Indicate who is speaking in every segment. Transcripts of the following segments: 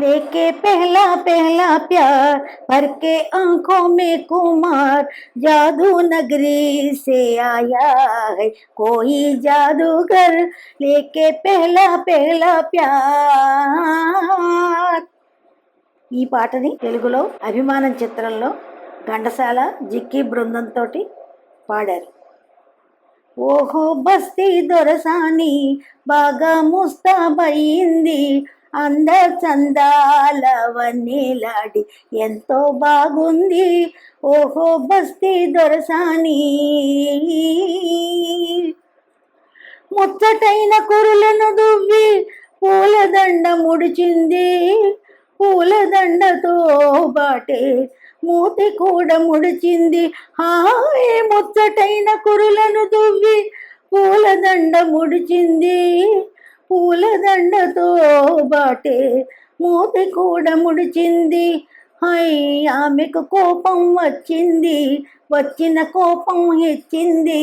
Speaker 1: लेके पहला पहला प्यार भर के आंखों में कुमार जादू नगरी से आया है कोई जादूगर लेके पहला पहला प्यार ఈ పాటని తెలుగులో అభిమానం చిత్రంలో ఘంటసాల జిక్కి బృందంతో పాడారు ఓహో బస్తీ దొరసాని బాగా ముస్తాబయింది అంద చందాల ఎంతో బాగుంది. ఓహో బస్తీ దొరసాని. ముచ్చటైన కురులను దువ్వి పూలదండ ముడిచింది. పూలదండతో బాటే మూతి కూడా ముడిచింది. హాయ్ ముచ్చటైన కురులను దువ్వి పూలదండ ముడిచింది. పూలదండతో బాటే మూతి కూడా ముడిచింది. హై ఆమెకు కోపం వచ్చింది. వచ్చిన కోపం హెచ్చింది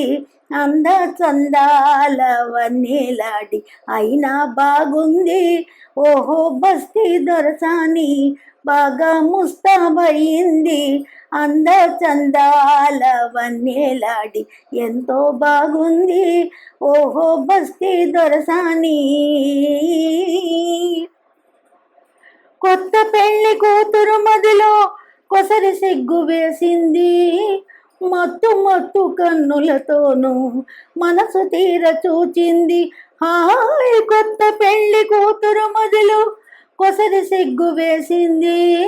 Speaker 1: అంద చందాల వన్నీలాడి అయినా బాగుంది. ఓహో బస్తీ దొరసాని బాగా ముస్తాబయింది. అంద చందాలవన్నేలాడి ఎంతో బాగుంది. ఓహో బస్తీ దొరసాని. కొత్త పెళ్ళి కూతురు మదిలో కొసరి సిగ్గు వేసింది. మత్తు మత్తు కన్నులతోనూ మనసు తీర చూచింది. హాయ్ కొత్త పెళ్ళి కూతురు మదిలో కొసరి సిగ్గు వేసింది.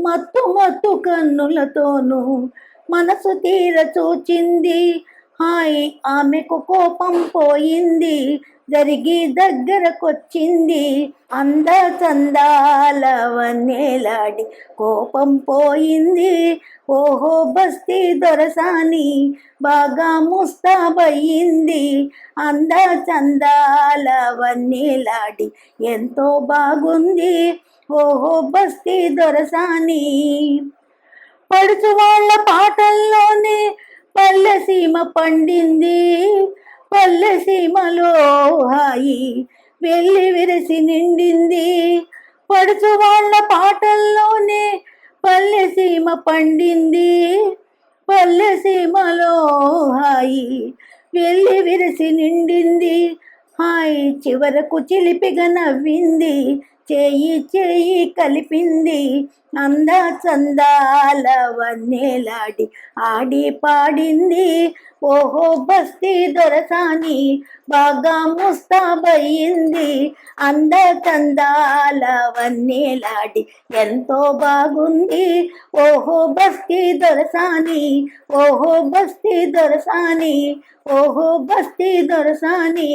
Speaker 1: మత్తు మత్తు కన్నులతోనూ మనసు తీర చూచింది. హాయ్ ఆమెకు కోపం పోయింది. జరిగి దగ్గరకొచ్చింది. అంద చందాల వన్నేలాడి కోపం పోయింది. ఓహో బస్తీ దొరసాని బాగా ముస్తాబయ్యింది. అంద చందాల వన్నేలాడి ఎంతో బాగుంది. ఓహో బస్తీ దొరసాని పడుచు వాళ్ళ పాటల్లోనే పల్లె సీమ పండింది. పల్లెసీమలో హాయి వెళ్ళి విరసి నిండింది. పడుచు వాళ్ళ పాటల్లోనే పల్లె సీమ పండింది. పల్లెసీమలో హాయి వెళ్ళి విరసి నిండింది. హాయి చివరకు చిలిపిగా నవ్వింది. చేయి చేయి కలిపింది అంద చందాలవన్నేలాడి ఆడి పాడింది. ఓహో బస్తీ దొరసాని బాగా ముస్తాబయ్యింది. అంద చందాల వన్నేలాడి ఎంతో బాగుంది. ఓహో బస్తీ దొరసాని ఓహో బస్తీ దొరసాని ఓహో బస్తీ దొరసాని.